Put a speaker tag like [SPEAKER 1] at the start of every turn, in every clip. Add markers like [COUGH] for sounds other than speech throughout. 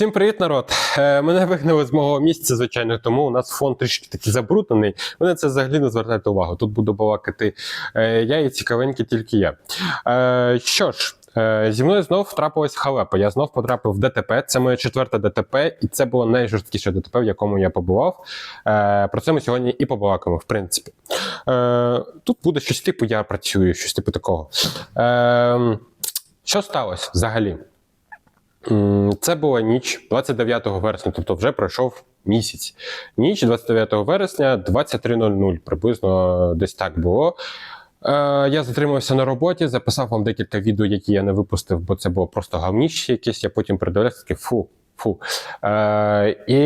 [SPEAKER 1] Всім привіт, народ! Е, Мене вигнали з мого місця, звичайно, тому у нас фон трішки такий забруднений. Ви на це взагалі не звертайте увагу. Тут буду балакати е, я і цікавенький тільки я. Е, Що ж, зі мною знов трапилась халепа. Я знов потрапив в ДТП. Це моє четверте ДТП, і це було найжорсткіше ДТП, в якому я побував. Про це ми сьогодні і побалакаємо, в принципі. Тут буде щось типу, я працюю, щось типу такого. Що сталося взагалі? Це була ніч 29 вересня, тобто вже пройшов місяць. Ніч 29 вересня, 23.00, приблизно десь так було. Е, я затримався на роботі, записав вам декілька відео, які я не випустив, бо це було просто гавніще якесь. Я потім передивлявся, такий фу, фу. Е, і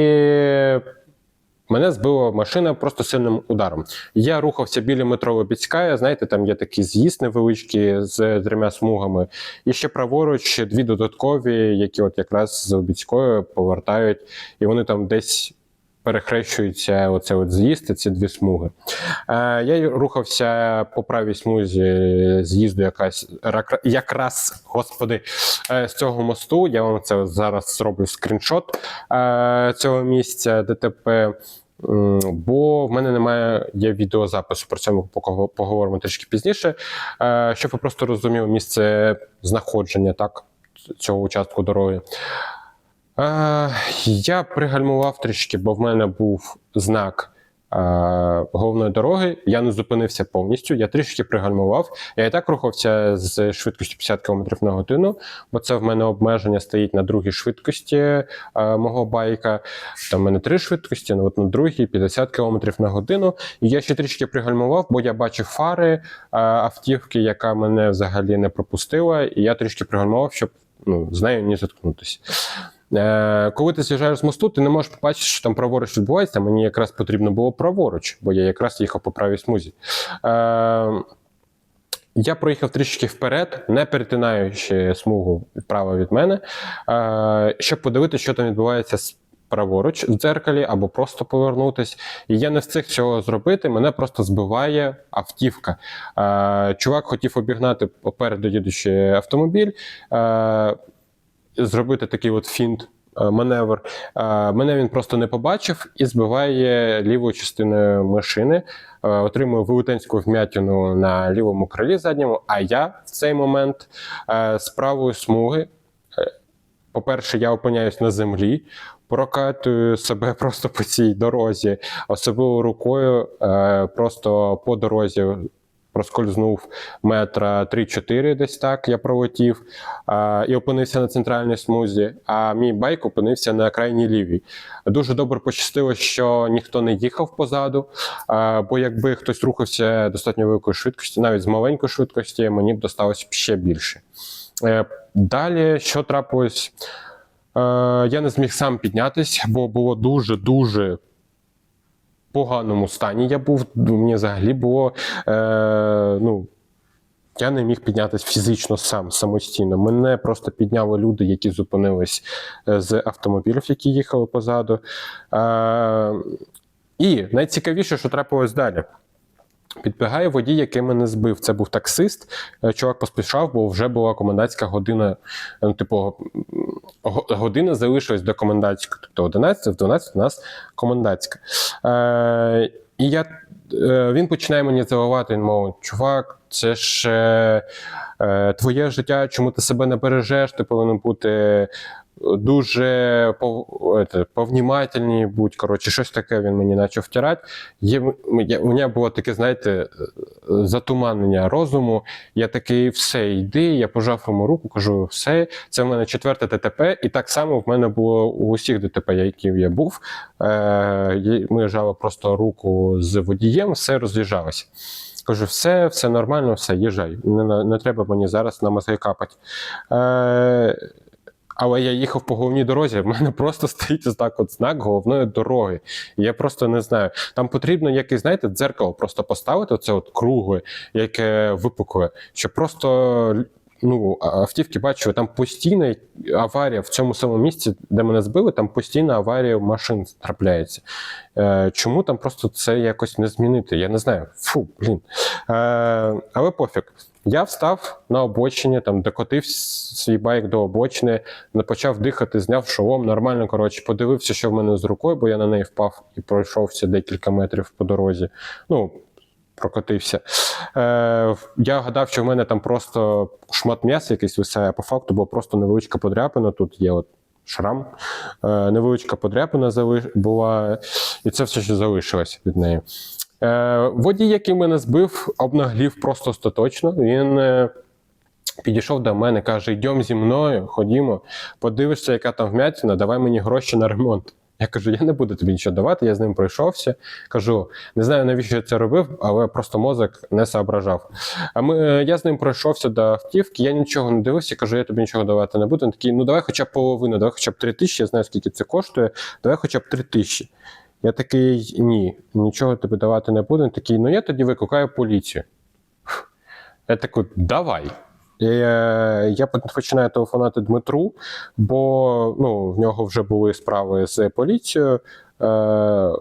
[SPEAKER 1] Мене збила машина просто сильним ударом. Я рухався біля метро Лебідська, знаєте, там є такий з'їзд невеличкий з трьома смугами. І ще праворуч дві додаткові, які от якраз з обіцькою повертають, і вони там десь перехрещуються оце от з'їзд, ці дві смуги. Е, я рухався по правій смузі з'їзду якась якраз, господи, е, з цього мосту. Я вам це зараз зроблю скріншот е, цього місця ДТП. Бо в мене немає є відеозапису. Про ми поговоримо трішки пізніше. Е, Щоб ви просто розуміли місце знаходження так, цього участку дороги. Е, Я пригальмував трішки, бо в мене був знак е, головної дороги. Я не зупинився повністю. Я трішки пригальмував. Я і так рухався з швидкістю 50 км на годину, бо це в мене обмеження стоїть на другій швидкості е, мого байка. Там в мене три швидкості, ну от на другій 50 км на годину. І я ще трішки пригальмував, бо я бачив фари е, автівки, яка мене взагалі не пропустила, і я трішки пригальмував, щоб ну, з нею не заткнутися. Е, коли ти з'їжджаєш з мосту, ти не можеш побачити, що там праворуч відбувається. Мені якраз потрібно було праворуч, бо я якраз їхав по правій смузі. Е, я проїхав трішки вперед, не перетинаючи смугу вправо від мене, е, щоб подивитися, що там відбувається праворуч в дзеркалі або просто повернутись. І я не встиг цього зробити. Мене просто збиває автівка. Чувак хотів обігнати попереду їдучий автомобіль. Зробити такий от фінт. е, Маневр. Е, Мене він просто не побачив і збиває лівою частиною машини, Е, отримує велетенську вмятину на лівому крилі задньому. А я в цей момент з правої смуги, по-перше, я опиняюсь на землі, прокатую себе [LAUGHS] просто по цій дорозі, особливо рукою, просто по дорозі проскользнув метра 3-4 десь так, я пролетів, а, і опинився на центральній смузі, а мій байк опинився на крайній лівій. Дуже добре пощастило, що ніхто не їхав позаду, а, бо якби хтось рухався достатньо великої швидкості, навіть з маленької швидкості, мені б досталося ще більше. Е, Далі, що трапилось? Е, Я не зміг сам піднятись, бо було дуже-дуже поганому стані я був. Мені взагалі було. Е, ну, я не міг піднятися фізично сам самостійно. Мене просто підняли люди, які зупинились е, з автомобілів, які їхали позаду. Е, і найцікавіше, що трапилось далі. Підбігає водій, який мене збив. Це був таксист. Е, Чувак поспішав, бо вже була комендантська година. Ну, типу, година залишилась до комендантської. Тобто 11, в 12 у нас комендантська. Е, і я, е, він починає мені заливати, мов, чувак, це ж е, е, твоє життя, чому ти себе не бережеш, ти повинен бути дуже пов, ете, повнімательний будь, коротше, щось таке він мені почав втирати. Є, у мене було таке, знаєте, затуманення розуму. Я такий, все, йди, я пожав йому руку, кажу, все, це в мене четверте ДТП, і так само в мене було у усіх ДТП, які я був. Е, ми жали просто руку з водієм, все роз'їжджалося. Кажу, все, все нормально, все, їжджай. Не, не треба мені зараз на мозги капати. Е, але я їхав по головній дорозі, в мене просто [LAUGHS] стоїть ось от знак головної дороги. Я просто не знаю. Там потрібно якесь, знаєте, дзеркало просто поставити, оце от кругле, яке випукле, щоб просто ну, автівки бачу, там постійна аварія в цьому самому місці, де мене збили, там постійна аварія машин трапляється. Е, чому там просто це якось не змінити? Я не знаю. Фу, блін. Е, але пофіг. Я встав на обочині, там докотив свій байк до обочини, почав дихати, зняв шолом, нормально, коротше, подивився, що в мене з рукою, бо я на неї впав і пройшовся декілька метрів по дорозі. Ну, прокотився. Е, я гадав, що в мене там просто шмат м'яса якийсь висає, по факту була просто невеличка подряпина. Тут є от шрам, е, невеличка подряпина була, і це все, що залишилося від неї. Е, водій, який мене збив, обнаглів просто остаточно. Він е, підійшов до мене, каже: йдемо зі мною, ходімо, подивишся, яка там вмятина, давай мені гроші на ремонт. Я кажу, я не буду тобі нічого давати, я з ним пройшовся. Кажу, не знаю, навіщо я це робив, але просто мозок не соображав. А ми, е, я з ним пройшовся до автівки, я нічого не дивився, кажу, я тобі нічого давати не буду. Він такий, ну давай хоча б половину, давай хоча б три тисячі, я знаю, скільки це коштує, давай хоча б три тисячі. Я такий, ні, нічого тобі давати не буду. Він такий, ну я тоді викликаю поліцію. [LAUGHS] Я такий, давай. Е, я починаю телефонувати Дмитру, бо ну, в нього вже були справи з поліцією. Е,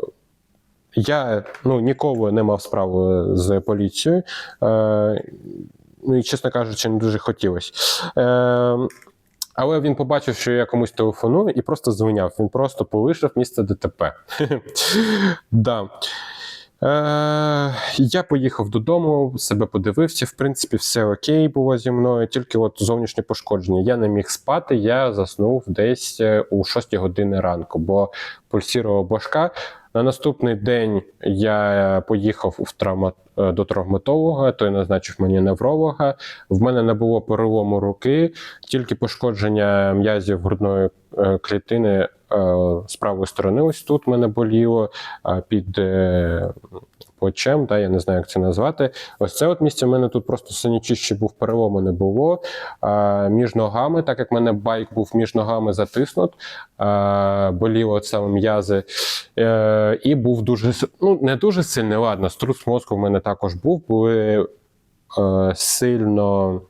[SPEAKER 1] я ну, ніколи не мав справи з поліцією. Е, ну і, чесно кажучи, не дуже хотілося. Але він побачив, що я комусь телефоную і просто дзвоняв. Він просто полишив місце ДТП. [LAUGHS] да. Е, я поїхав додому, себе подивився. В принципі, все окей було зі мною, тільки от зовнішнє пошкодження. Я не міг спати, я заснув десь е, у 6 години ранку, бо пульсірувала башка. На наступний день я поїхав в травма, е, до травматолога, той назначив мені невролога. В мене не було перелому руки, тільки пошкодження м'язів грудної е, клітини е, з правої сторони. Ось тут мене боліло під плечем, та я не знаю, як це назвати. Ось це от місце в мене тут просто синячище був перелому не було. А, між ногами, так як в мене байк був між ногами затиснут, а, боліло от саме м'язи. Е, і був дуже ну, не дуже сильний, ладно, струс мозку в мене також був, були е, сильно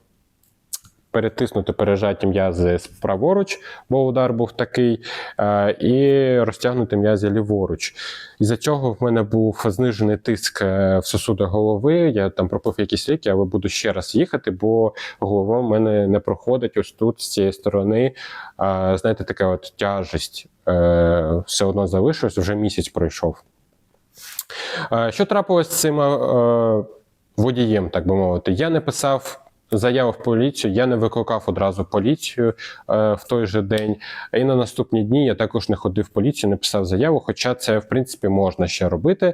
[SPEAKER 1] перетиснути пережаті м'язи праворуч, бо удар був такий, е, і розтягнути м'язи ліворуч. Із-за цього в мене був знижений тиск е, в сосудах голови. Я там пропив якісь ліки, але буду ще раз їхати, бо голова в мене не проходить ось тут, з цієї сторони. Знаєте, така от тяжесть е, все одно залишилась, вже місяць пройшов. Е, Що трапилось з цим е, водієм, так би мовити? Я не писав заяву в поліцію, я не викликав одразу поліцію е, в той же день. І на наступні дні я також не ходив в поліцію, не писав заяву, хоча це, в принципі, можна ще робити.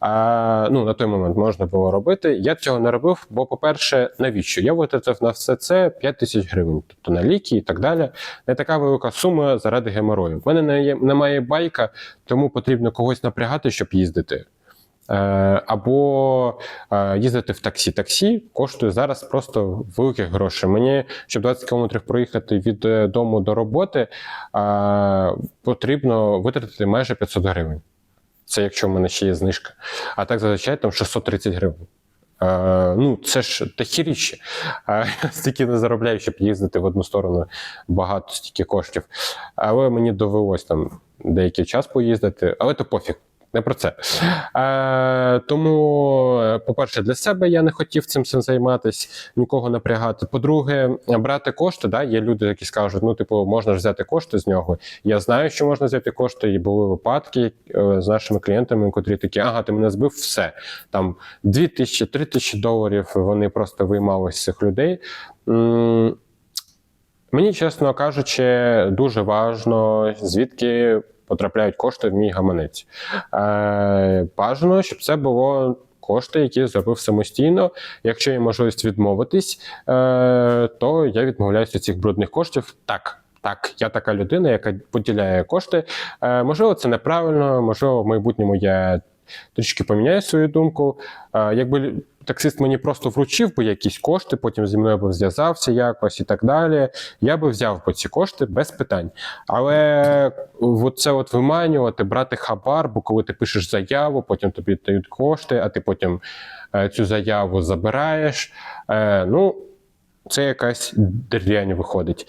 [SPEAKER 1] А, ну, на той момент можна було робити. Я цього не робив, бо, по-перше, навіщо? Я витратив на все це 5 тисяч гривень, тобто на ліки і так далі. Не така велика сума заради геморою. У мене немає байка, тому потрібно когось напрягати, щоб їздити. Е, Або е, їздити в таксі. Таксі коштує зараз просто великих грошей. Мені, щоб 20 кілометрів проїхати від е, дому до роботи, потрібно витратити майже 500 гривень. Це якщо в мене ще є знижка. А так зазвичай там 630 гривень. Ну, це ж такі річі. Е, стільки не заробляю, щоб їздити в одну сторону багато стільки коштів. Але мені довелось там деякий час поїздити, але то пофіг. Не про це. Е, тому, е, по-перше, для себе я не хотів цим всім займатися, нікого напрягати. По-друге, брати кошти. Да, є люди, які скажуть, ну, типу, можна ж взяти кошти з нього. Я знаю, що можна взяти кошти, і були випадки е, з нашими клієнтами, котрі такі, ага, ти мене збив, все. Там 2 тисячі, 3 тисячі доларів вони просто виймали з цих людей. Мені, чесно кажучи, дуже важно, звідки потрапляють кошти в мій гаманець. Е, бажано, щоб це було кошти, які я зробив самостійно. Якщо є можливість відмовитись, е, то я відмовляюся від цих брудних коштів. Так. Так, я така людина, яка поділяє кошти. Е, можливо, це неправильно, можливо, в майбутньому я трішки поміняю свою думку. Е, якби таксист мені просто вручив би якісь кошти, потім зі мною би зв'язався якось і так далі. Я би взяв би ці кошти без питань. Але це от виманювати, брати хабар, бо коли ти пишеш заяву, потім тобі дають кошти, а ти потім е, цю заяву забираєш. Е, ну, це якась дрянь виходить.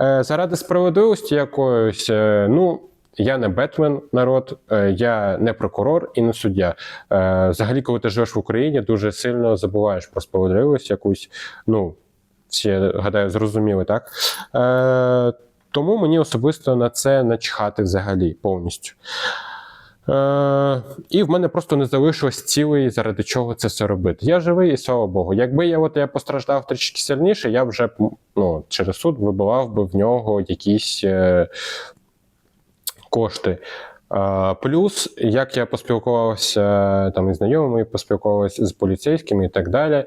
[SPEAKER 1] Е, заради справедливості якоїсь, е, ну. Я не Бетмен, народ, е, я не прокурор і не суддя. Е, Взагалі, коли ти живеш в Україні, дуже сильно забуваєш про справедливість якусь. Ну, всі, гадаю, зрозуміли, так? Е, Тому мені особисто на це начхати взагалі повністю. Е, і в мене просто не залишилось цілий, заради чого це все робити. Я живий і слава Богу. Якби я от я постраждав трішки сильніше, я вже ну, через суд вибивав би в нього якісь е, кошти. Е, плюс, як я поспілкувався там із знайомими, поспілкувався з поліцейськими і так далі,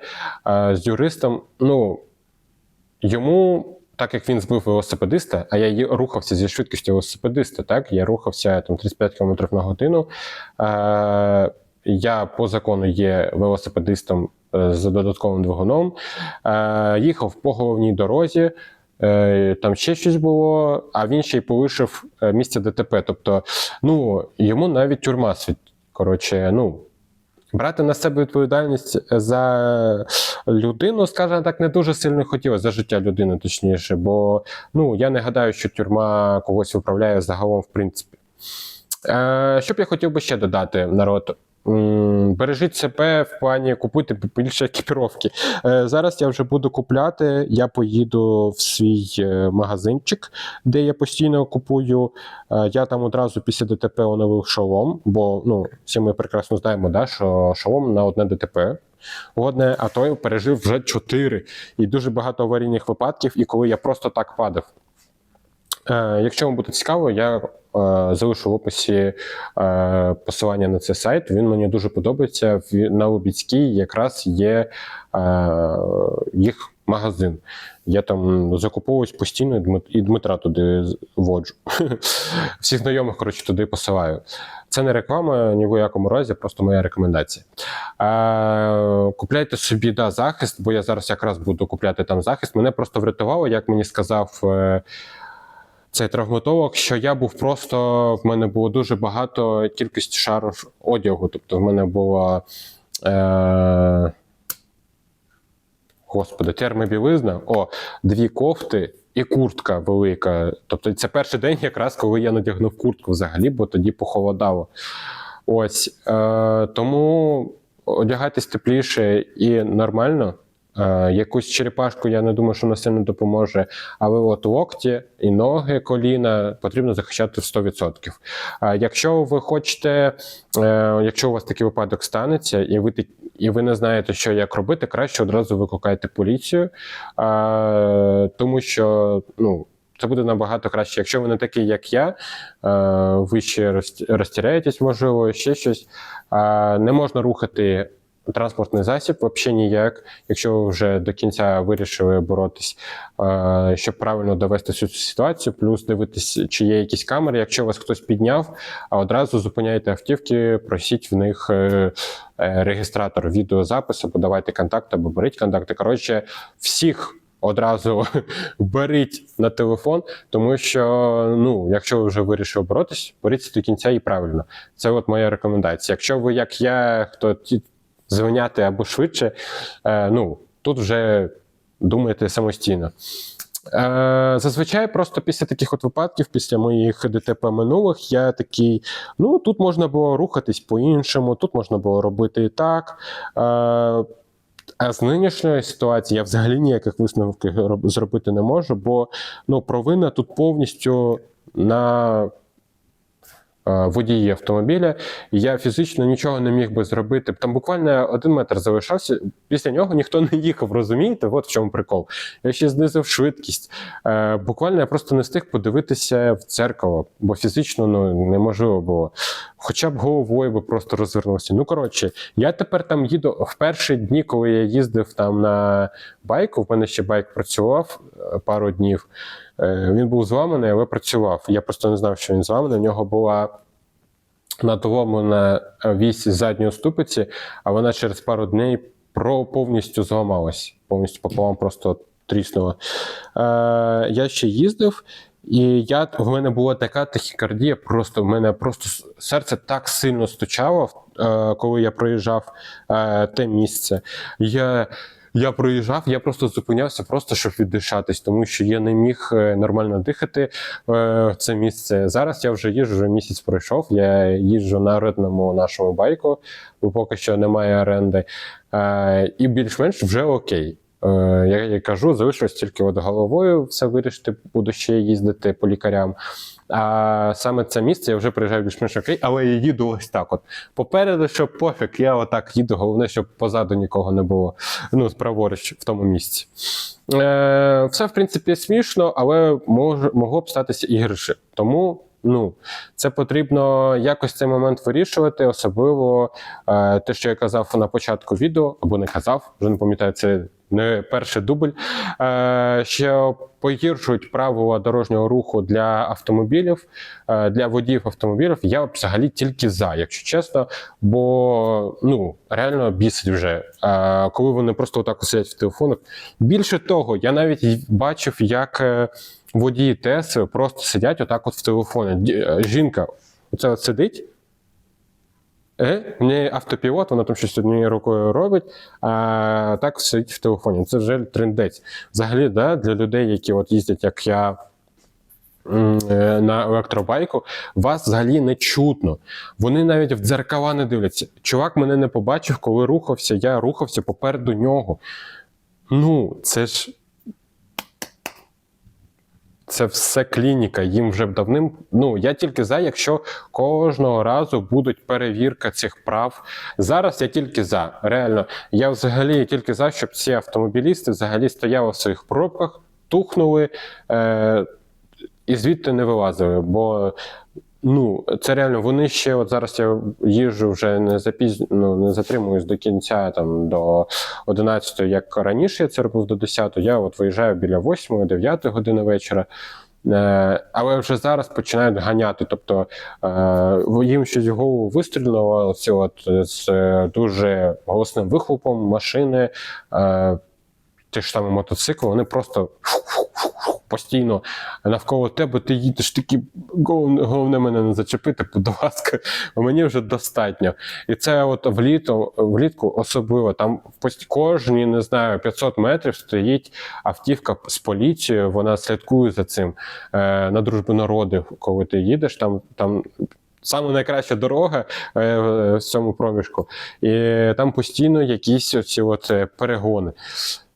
[SPEAKER 1] е, з юристом, ну йому. Так як він збив велосипедиста, а я рухався зі швидкістю велосипедиста, так я рухався там 35 км на годину. Е, я по закону є велосипедистом е, з додатковим двигуном. Е, їхав по головній дорозі, е, там ще щось було, а він ще й полишив е, місце ДТП. Тобто, ну йому навіть тюрма світ. Коротше, ну. Брати на себе відповідальність за людину, скажімо так, не дуже сильно хотілося за життя людини, точніше, бо ну я не гадаю, що тюрма когось виправляє загалом, в принципі. Е, що б я хотів би ще додати, народ? Бережіть себе в плані купуйте більше екіпіровки. Е, зараз я вже буду купляти. Я поїду в свій е, магазинчик, де я постійно купую. Е, я там одразу після ДТП оновив шолом, бо ну, всі ми прекрасно знаємо, да, що шолом на одне ДТП. Одне, а той пережив вже чотири. І дуже багато аварійних випадків, і коли я просто так падав. Якщо вам буде цікаво, я залишу в описі е, посилання на цей сайт. Він мені дуже подобається. На Лубіцькій якраз є е, їх магазин. Я там закуповуюсь постійно і Дмитра туди воджу. [LAUGHS] Всіх знайомих, коротше, туди посилаю. Це не реклама ні в якому разі, просто моя рекомендація. Е, купляйте собі да, захист, бо я зараз якраз буду купляти там захист. Мене просто врятувало, як мені сказав. Е, цей травматолог, що я був просто в мене було дуже багато кількість шару одягу. Тобто, в мене була е, господи, термобілизна, о, дві кофти і куртка велика. Тобто, це перший день, якраз коли я надягнув куртку взагалі, бо тоді похолодало. Ось е, тому одягайтесь тепліше і нормально. Е, якусь черепашку, я не думаю, що вона сильно допоможе. Але от локті і ноги, коліна потрібно захищати в 100%. Е, якщо ви хочете, е, якщо у вас такий випадок станеться, і ви і ви не знаєте, що як робити, краще одразу викликайте поліцію, тому що ну. Це буде набагато краще. Якщо ви не такий, як я, ви ще розтіряєтесь, можливо, ще щось. Не можна рухати транспортний засіб взагалі ніяк, якщо ви вже до кінця вирішили боротись, е, щоб правильно довести цю ситуацію, плюс дивитись, чи є якісь камери. Якщо вас хтось підняв, а одразу зупиняйте автівки, просіть в них е, е, реєстратор відеозапису, подавайте контакти або беріть контакти. Коротше, всіх. Одразу [LAUGHS] беріть на телефон, тому що ну, якщо ви вже вирішили боротись, боріться до кінця і правильно. Це от моя рекомендація. Якщо ви, як я, хто звиняти або швидше, е, ну тут вже думаєте самостійно. Е, зазвичай, просто після таких от випадків, після моїх ДТП минулих, я такий: ну тут можна було рухатись по-іншому, тут можна було робити і так. Е, а з нинішньої ситуації я взагалі ніяких висновків зробити не можу, бо ну, провина тут повністю на водії автомобіля. Я фізично нічого не міг би зробити. Там буквально один метр залишався. Після нього ніхто не їхав, розумієте? От в чому прикол. Я ще знизив швидкість. Е, буквально я просто не встиг подивитися в дзеркало, бо фізично ну, неможливо було. Хоча б головою би просто розвернувся. Ну, коротше, я тепер там їду в перші дні, коли я їздив там на байку. В мене ще байк працював е, пару днів. Е, Він був зламаний, але працював. Я просто не знав, що він зламаний. У нього була надломлена вісь задньої ступиці, а вона через пару днів повністю зламалась. Повністю пополам просто тріснула. Е, я ще їздив, і я, в мене була така тахікардія, просто в мене просто серце так сильно стучало, е, коли я проїжджав те місце. Я Я проїжджав, я просто зупинявся, просто щоб віддишатись, тому що я не міг е, нормально дихати е, в це місце. Зараз я вже їжджу, вже місяць пройшов. Я їжджу на орендному нашому байку, бо поки що немає оренди. Е, і більш-менш вже окей. Е, я, я кажу, залишилось тільки от головою все вирішити, буду ще їздити по лікарям. А саме це місце я вже приїжджаю більш-менш окей, але я їду ось так. От попереду, щоб пофіг, я отак їду. Головне, щоб позаду нікого не було. Ну, праворуч в тому місці. Е, все, в принципі, смішно, але мож, могло б статися і гірше. Тому. Ну, це потрібно якось цей момент вирішувати, особливо е, те, що я казав на початку відео, або не казав, вже не пам'ятаю, це не перший дубль, е, що погіршують правила дорожнього руху для автомобілів, е, для водіїв автомобілів. Я взагалі тільки за, якщо чесно, бо ну реально бісить вже, е, коли вони просто отак сидять в телефонах. Більше того, я навіть бачив, як е, водії Тесли просто сидять отак от в телефоні. Е, Жінка, оце от сидить. Е, неї автопілот, вона там щось однією рукою робить, а так сидить в телефоні. Це вже трендець. Взагалі, да, для людей, які от їздять, як я. е, На електробайку вас взагалі не чутно. Вони навіть в дзеркала не дивляться. Чувак мене не побачив, коли рухався. Я рухався попереду нього. Ну, це ж. Це все клініка. Їм вже давним. Ну я тільки за, якщо кожного разу будуть перевірка цих прав. Зараз я тільки за. Реально, я взагалі тільки за, щоб ці автомобілісти взагалі стояли в своїх пробках, тухнули е- і звідти не вилазили. Бо ну, це реально, вони ще, от зараз я їжджу вже не запізно, ну, не затримуюсь до кінця там до 11, як раніше я це робив до 10, я от виїжджаю біля 8-9 години вечора. Е, але вже зараз починають ганяти. Тобто е, їм щось в голову от з е, дуже голосним вихлопом машини, ті ж саме мотоцикли, вони просто постійно навколо тебе ти їдеш, такі головне, мене не зачепити, будь ласка, мені вже достатньо. І це от вліто, влітку особливо, там кожні, не знаю, 500 метрів стоїть автівка з поліцією, вона слідкує за цим е, на дружбу народів, коли ти їдеш, там, там Саме найкраща дорога е, в цьому проміжку. І там постійно якісь оці от е, перегони.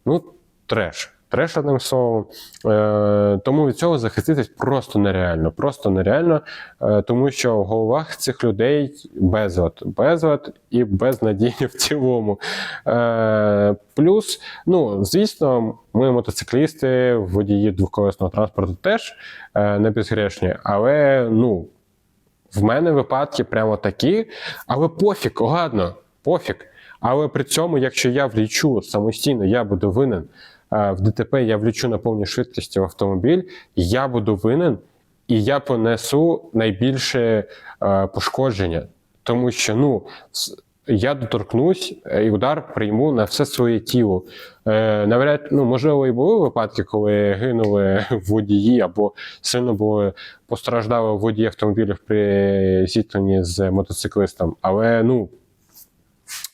[SPEAKER 1] Ну, треш. Треш одним словом. Е, тому від цього захиститись просто нереально. Просто нереально, е, тому що в головах цих людей безлад. Безлад і безнадійні в цілому. Е, плюс, ну, звісно, ми мотоциклісти, водії двоколесного транспорту теж е, не безгрешні, але ну. В мене випадки прямо такі, але пофіг, ладно, пофіг. Але при цьому, якщо я влічу самостійно, я буду винен в ДТП, я влічу на повній швидкості в автомобіль, я буду винен, і я понесу найбільше е, пошкодження. Тому що ну, я доторкнусь е, і удар прийму на все своє тіло. Е, навряд, ну, можливо, і були випадки, коли гинули [LAUGHS] водії або сильно були постраждали водії автомобілів при зіткненні з мотоциклистом. Але ну,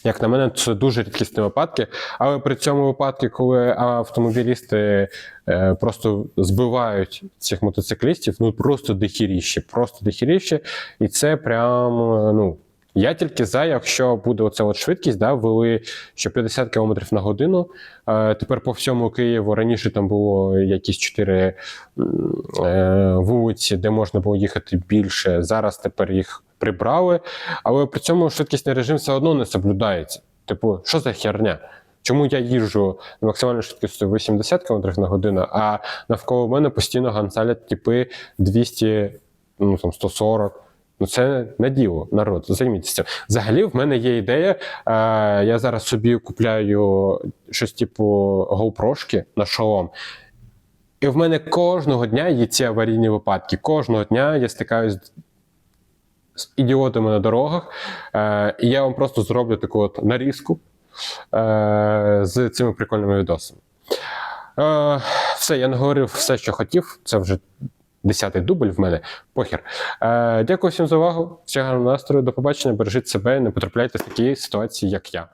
[SPEAKER 1] як на мене, це дуже рідкісні випадки. Але при цьому випадку, коли автомобілісти е, просто збивають цих мотоциклістів, ну просто дихіріще, просто дихіріще. І це прям, ну. Я тільки за, якщо буде оця от швидкість, да, ввели що 50 км на годину. Е, тепер по всьому Києву раніше там було якісь 4 е, вулиці, де можна було їхати більше. Зараз тепер їх прибрали, але при цьому швидкісний режим все одно не соблюдається. Типу, що за херня? Чому я їжджу на максимальною швидкістю 80 км на годину, а навколо мене постійно гансалять типи 200, ну там 140. Ну, це не діло, народ, займіться цим. Взагалі, в мене є ідея. Е, я зараз собі купляю щось типу GoPro-шки на шолом. І в мене кожного дня є ці аварійні випадки. Кожного дня я стикаюсь з ідіотами на дорогах. Е, і я вам просто зроблю таку от нарізку е, з цими прикольними відосами. Е, все, я наговорив все, що хотів. Це вже десятий дубль в мене. Похір. Е, дякую всім за увагу. Всього настрою. До побачення. Бережіть себе, не потрапляйте в такі ситуації, як я.